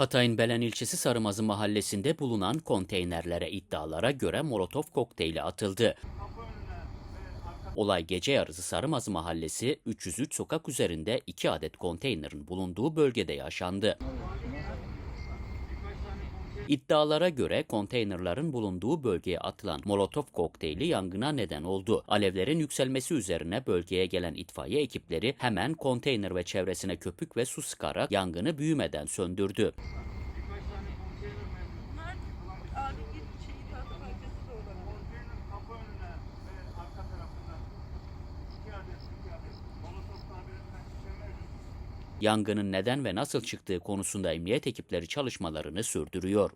Hatay'ın Belen ilçesi Sarımazı mahallesinde bulunan konteynerlere iddialara göre molotof kokteyli atıldı. Olay gece yarısı Sarımazı mahallesi 303 sokak üzerinde 2 adet konteynerin bulunduğu bölgede yaşandı. İddialara göre konteynerların bulunduğu bölgeye atılan molotof kokteyli yangına neden oldu. Alevlerin yükselmesi üzerine bölgeye gelen itfaiye ekipleri hemen konteyner ve çevresine köpük ve su sıkarak yangını büyümeden söndürdü. Yangının neden ve nasıl çıktığı konusunda emniyet ekipleri çalışmalarını sürdürüyor.